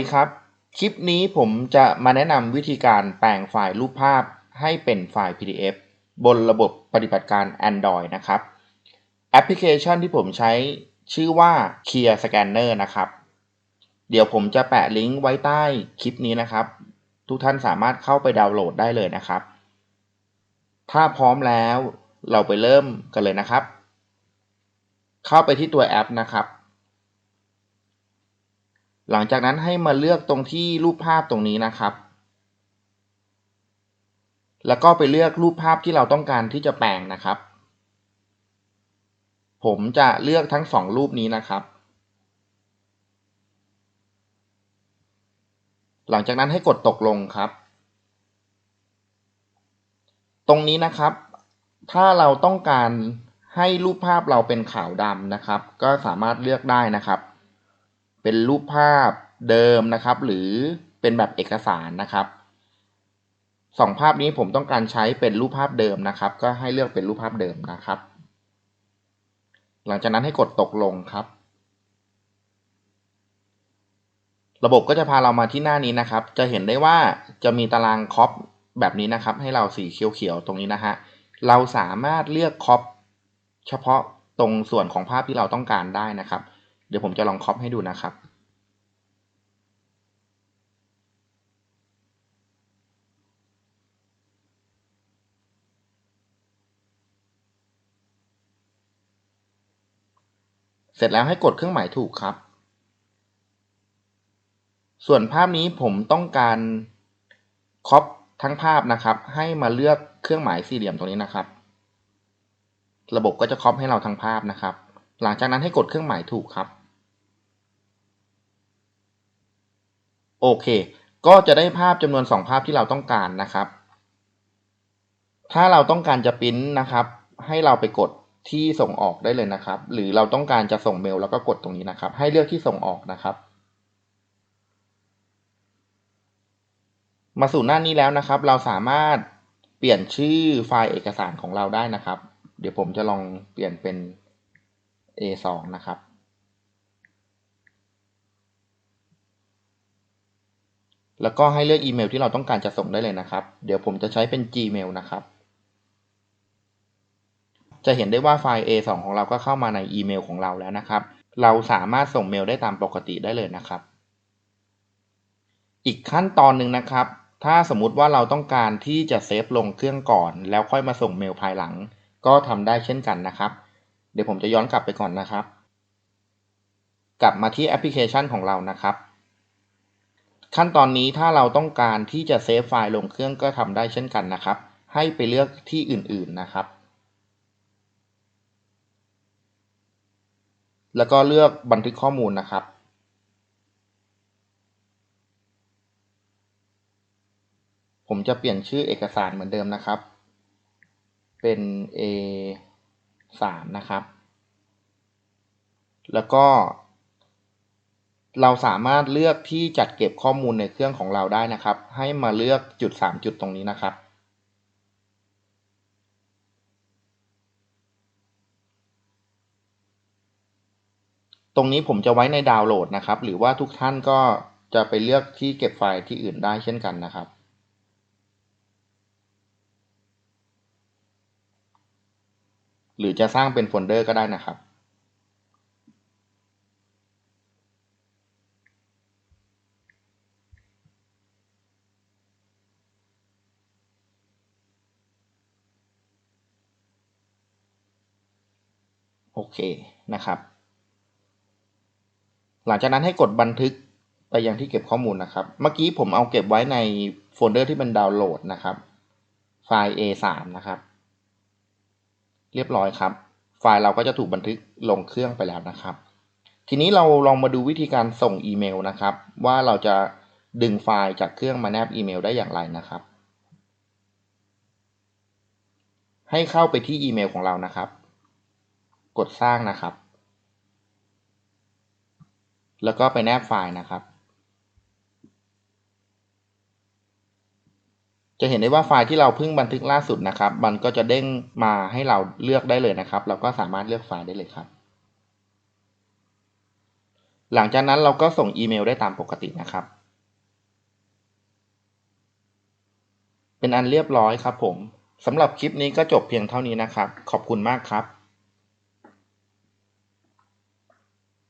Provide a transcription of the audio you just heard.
ดีครับ คลิปนี้ผมจะมาแนะนำวิธีการแปลงไฟล์รูปภาพให้เป็นไฟล์ PDF บนระบบปฏิบัติการ Android นะครับ แอปพลิเคชันที่ผมใช้ชื่อว่า Clear Scanner นะครับ เดี๋ยวผมจะแปะลิงก์ไว้ใต้คลิปนี้นะครับ ทุกท่านสามารถเข้าไปดาวน์โหลดได้เลยนะครับ ถ้าพร้อมแล้วเราไปเริ่มกันเลยนะครับ เข้าไปที่ตัวแอปนะครับ หลังจากนั้นให้มาเลือกตรงที่รูปภาพตรงนี้นะครับ แล้วก็ไปเลือกรูปภาพที่เราต้องการที่จะแปลงนะครับ ผมจะเลือกทั้งสองรูปนี้นะครับ หลังจากนั้นให้กดตกลงครับ ตรงนี้นะครับ ถ้าเราต้องการให้รูปภาพเราเป็นขาวดำนะครับ ก็สามารถเลือกได้นะครับ เป็นรูปภาพเดิมนะครับ หรือเป็นแบบเอกสารนะครับสองภาพนี้ผมต้องการใช้เป็นรูปภาพเดิมนะครับ ก็ให้เลือกเป็นรูปภาพเดิมนะครับ หลังจากนั้นให้กดตกลงครับ ระบบก็จะพาเรามาที่หน้านี้นะครับ จะเห็นได้ว่าจะมีตารางคอปแบบนี้นะครับ ให้เราสีเขียวๆตรงนี้นะฮะเราสามารถเลือกคอปเฉพาะตรงส่วนของภาพที่เราต้องการได้นะครับ เดี๋ยวผมจะลองคอปให้ดูนะครับ เสร็จแล้วให้กดเครื่องหมายถูกครับ ส่วนภาพนี้ผมต้องการคอปทั้งภาพนะครับ ให้มาเลือกเครื่องหมายสี่เหลี่ยมตรงนี้นะครับ ระบบก็จะคอปให้เราทั้งภาพนะครับ หลังจากนั้นให้กดเครื่องหมายถูกครับ โอเค ก็จะได้ภาพจำนวน 2 ภาพที่เราต้องการนะครับ ถ้าเราต้องการจะพิมพ์นะครับ ให้เราไปกดที่ส่งออกได้เลยนะครับ หรือเราต้องการจะส่งเมลแล้วก็กดตรงนี้นะครับ ให้เลือกที่ส่งออกนะครับ มาสู่หน้านี้แล้วนะครับ เราสามารถเปลี่ยนชื่อไฟล์เอกสารของเราได้นะครับ เดี๋ยวผมจะลองเปลี่ยนเป็น A2 นะครับ แล้วก็ให้เลือกอีเมลที่เราต้องการจะส่งได้เลยนะครับ เดี๋ยวผมจะใช้เป็น Gmail นะครับ จะเห็นได้ว่าไฟล์ A2 ของเราก็เข้ามาในอีเมลของเราแล้วนะครับ เราสามารถส่งเมลได้ตามปกติได้เลยนะครับ อีกขั้นตอนหนึ่งนะครับ ถ้าสมมุติว่าเราต้องการที่จะเซฟลงเครื่องก่อน แล้วค่อยมาส่งเมลภายหลัง ก็ทำได้เช่นกันนะครับ เดี๋ยวผมจะย้อนกลับไปก่อนนะครับ กลับมาที่แอปพลิเคชันของเรานะครับ ขั้นตอนนี้ถ้าเราต้องการที่จะเซฟไฟล์ลงเครื่องก็ทำได้เช่นกันนะครับ ให้ไปเลือกที่อื่นๆนะครับ แล้วก็เลือกบันทึกข้อมูลนะครับ ผมจะเปลี่ยนชื่อเอกสารเหมือนเดิมนะครับ เป็น A 3 นะครับ แล้วก็ เราสามารถเลือกที่จัดเก็บข้อมูลในเครื่องของเราได้นะครับ ให้มาเลือกจุด 3 จุดตรงนี้นะครับ ตรงนี้ผมจะไว้ในดาวน์โหลดนะครับ หรือว่าทุกท่านก็จะไปเลือกที่เก็บไฟล์ที่อื่นได้เช่นกันนะครับหรือจะสร้างเป็นโฟลเดอร์ก็ได้นะครับ อเคนะครับ หลังจากนั้นให้กดบันทึกไปยังที่เก็บข้อมูลนะครับ เมื่อกี้ผมเอาเก็บไว้ในโฟลเดอร์ที่เป็นดาวน์โหลดนะครับ ไฟล์ A3 นะครับ เรียบร้อยครับ ไฟล์เราก็จะถูกบันทึกลงเครื่องไปแล้วนะครับ ทีนี้เราลองมาดูวิธีการส่งอีเมลนะครับ ว่าเราจะดึงไฟล์จากเครื่องมาแนบอีเมลได้อย่างไรนะครับ ให้เข้าไปที่อีเมลของเรานะครับ ดสร้างนะครับ แล้วก็ไปแนบไฟล์นะครับ จะเห็นได้ว่าไฟล์ที่เราเพิ่งบันทึกล่าสุดนะครับ มันก็จะเด้งมาให้เราเลือกได้เลยนะครับ เราก็สามารถเลือกไฟล์ได้เลยครับ หลังจากนั้นเราก็ส่งอีเมลได้ตามปกตินะครับ เป็นอันเรียบร้อยครับผมสำหรับคลิปนี้ก็จบเพียงเท่านี้นะครับ ขอบคุณมากครับ